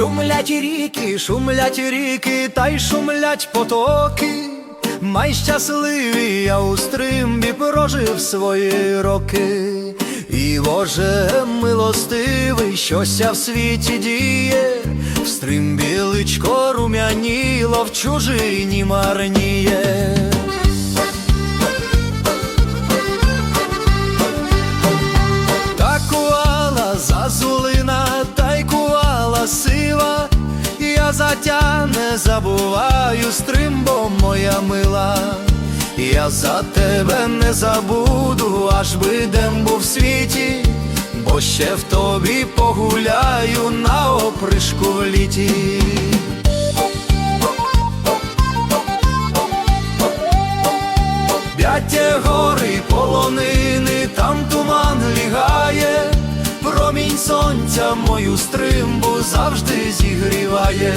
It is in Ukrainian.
Шумлять ріки, шумлять ріки, та й шумлять потоки. Май щасливий я у стримбі прожив свої роки. І Боже милостивий, щося в світі діє, в стримбі личко рум'яніло, в чужині марніє. Я за тя не забуваю, стримбо моя мила, я за тебе не забуду, аж би дем був в світі, бо ще в тобі погуляю на опришку в літі. П'яття гори полонини, сонця мою стримбу завжди зігріває.